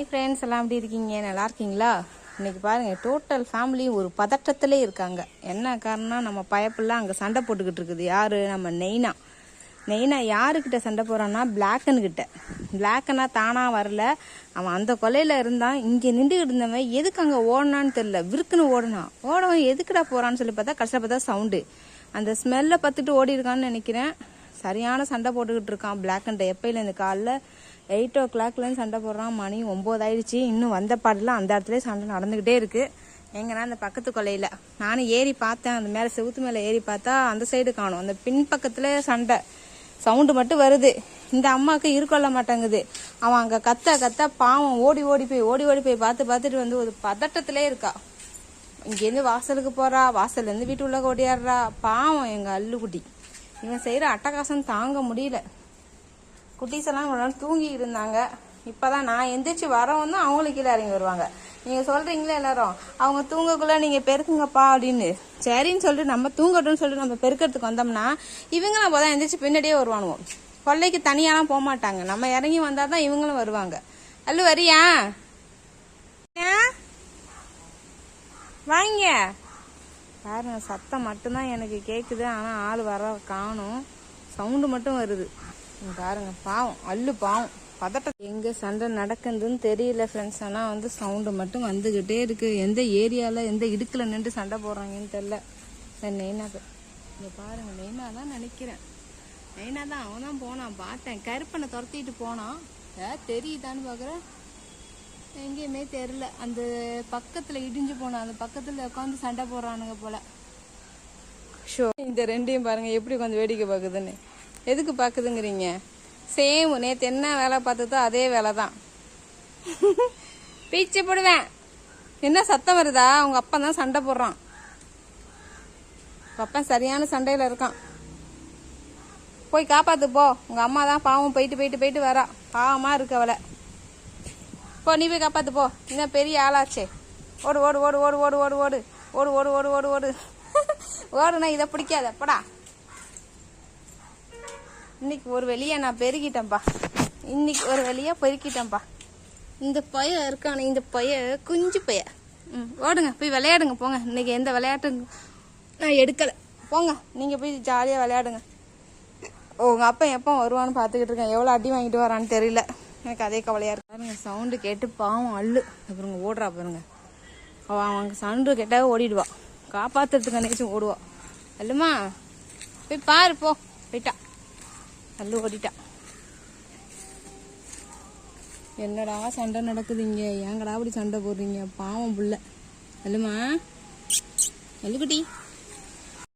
Hi friends எல்லாம் எப்படி இருக்கீங்க? நல்லா இருக்கீங்களா? இன்னைக்கு பாருங்கள் டோட்டல் ஃபேமிலியும் ஒரு பதட்டத்திலே இருக்காங்க. என்ன காரணம் நம்ம பயப்பெல்லாம் அங்கே சண்டை போட்டுக்கிட்டு இருக்குது. யார்? நம்ம நெய்னா. நெய்னா யாருக்கிட்ட சண்டை போறான்னா பிளாக்கன்கிட்ட பிளாக்கனா தானாக வரல. அவன் அந்த கொலையில் இருந்தான். இங்கே நின்றுக்கிட்டு இருந்தவன் எதுக்கு அங்கே ஓடினான்னு தெரியல. விற்குன்னு ஓடினான் ஓடவன் எதுக்குடா போகிறான்னு சொல்லி பார்த்தா கடைசியில் பார்த்தா சவுண்டு அந்த ஸ்மெல்லை பார்த்துட்டு ஓடி இருக்கான்னு நினைக்கிறேன். சரியான சண்டை போட்டுக்கிட்டு இருக்கான் பிளாக் அண்ட் எப்பயில? இந்த காலைல எயிட் ஓ கிளாக்லேருந்து சண்டை போடுறான். மணி ஒம்பது ஆயிடுச்சு இன்னும் வந்த பாடலாம் அந்த இடத்துல சண்டை நடந்துக்கிட்டே இருக்கு. எங்கன்னா அந்த பக்கத்து கொலையில நானும் ஏறி பார்த்தேன். அந்த மேலே செவுத்து மேலே ஏறி பார்த்தா அந்த சைடு காணும். அந்த பின் பக்கத்துல சண்டை. சவுண்டு மட்டும் வருது. இந்த அம்மாவுக்கு இருக்கொள்ள மாட்டேங்குது. அவன் அங்கே கத்த கத்த பாவம் ஓடி ஓடி போய் ஓடி ஓடி போய் பார்த்து பார்த்துட்டு வந்து ஒரு பதட்டத்திலே இருக்கா. இங்கேருந்து வாசலுக்கு போறா. வாசல்லேருந்து வீட்டு உள்ள ஓடியாடுறா. பாவம் எங்க அல்லுக்குட்டி இவன் செய்யற அட்டகாசம் தாங்க முடியல. குட்டீஸ் எல்லாம் இவ்வளவு நேரம் தூங்கி இருந்தாங்க. இப்பதான் நான் எந்திரிச்சு வரவும் தான் அவங்களுக்கு கீழே இறங்கி வருவாங்க. நீங்க சொல்றீங்களே எல்லாரும் அவங்க தூங்கக்குள்ள நீங்க பெருக்குங்கப்பா அப்படின்னு. சரின்னு சொல்லிட்டு நம்ம தூங்கட்டும்னு சொல்லிட்டு நம்ம பெருக்கிறதுக்கு வந்தோம்னா இவங்களும் அப்போதான் எந்திரிச்சு பின்னாடியே வருவானுவோம் கொல்லைக்கு தனியாலாம் போக மாட்டாங்க. நம்ம இறங்கி வந்தாதான் இவங்களும் வருவாங்க. அல்லு வரியா? வாங்க. பாருங்க சத்தம் மட்டும்தான் எனக்கு கேட்குது ஆனால் ஆள் வர காணும். சவுண்டு மட்டும் வருது. பாருங்க பாவம் அல்லு பாவம். பதட்டம் எங்கே சண்டை நடக்குதுன்னு தெரியல ஃப்ரெண்ட்ஸ் ஆனால் வந்து சவுண்டு மட்டும் வந்துக்கிட்டே இருக்கு. எந்த ஏரியாவில் எந்த இடுக்கில் நின்று சண்டை போடுறாங்கன்னு தெரில சரி நெய்னாக்கு இங்கே பாருங்கள் நெய்னா தான் நினைக்கிறேன். நெய்னா தான் அவன் தான் போனான். பார்த்தேன். கருப்பனை துரத்திட்டு போனான். ஏ, தெரியுதான்னு பார்க்குறேன் எங்கேயுமே தெரில அந்த பக்கத்தில் இடிஞ்சு போனான். அந்த பக்கத்தில் உட்காந்து சண்டை போடுறானுங்க போல். ஷோ இந்த ரெண்டையும் பாருங்கள் எப்படி கொஞ்சம் வேடிக்கை பார்க்குதுன்னு எதுக்கு பார்க்குதுங்கிறீங்க சேம் நேற்று என்ன வேலை பார்த்ததோ அதே வேலை தான் பீச்சு போடுவேன் என்ன சத்தம் வருதா அவங்க அப்பா தான் சண்டை போடுறான் அப்பா சரியான சண்டையில் இருக்கான் போய் காப்பாத்து போ உங்கள் அம்மா தான் பாவம் போயிட்டு போயிட்டு போயிட்டு வரா பாவமாக இருக்கு அவளை போ நீ போய் காப்பாத்து போ இன்னும் பெரிய ஆளாச்சே ஓடு ஓடு ஓடு ஓடு ஓடு ஓடு ஓடு ஓடு ஓடு ஓடு ஓடு ஓடு ஓடுனா இதை பிடிக்காத படா இன்னைக்கு ஒரு வெளியே நான் பெருக்கிட்டேன்ப்பா இன்னைக்கு ஒரு வெளியே பெருக்கிட்டேன்ப்பா இந்த பைய இருக்கானே இந்த பைய குஞ்சு பைய. ம் ஓடுங்க போய் விளையாடுங்க போங்க. இன்னைக்கு எந்த விளையாட்டு நான் எடுக்கலை. போங்க நீங்கள் போய் ஜாலியாக விளையாடுங்க. உங்க அப்பா எப்போ வருவான்னு பார்த்துக்கிட்டு இருக்கேன். எவ்வளோ அடி வாங்கிட்டு வரான்னு தெரியல. எனக்கு அதே கவலையா இருக்கு. பாருங்க சவுண்டு கேட்டு பாவம் அள்ளு. அப்புறங்க ஓடுறா பாருங்க. அவன் அவங்க சவுண்டு கேட்டாவே ஓடிடுவா. காப்பாத்துறதுக்கு நினைச்சும் ஓடுவா. அல்லுமா போய் பாரு போ. போயிட்டா. அல்லு ஓடிட்டான் என்னடா சண்டை நடக்குது இங்க ஏங்கடா அப்படி சண்டை போடுறீங்க? பாவம் புள்ள. அல்லுமா அல்லுக்குட்டி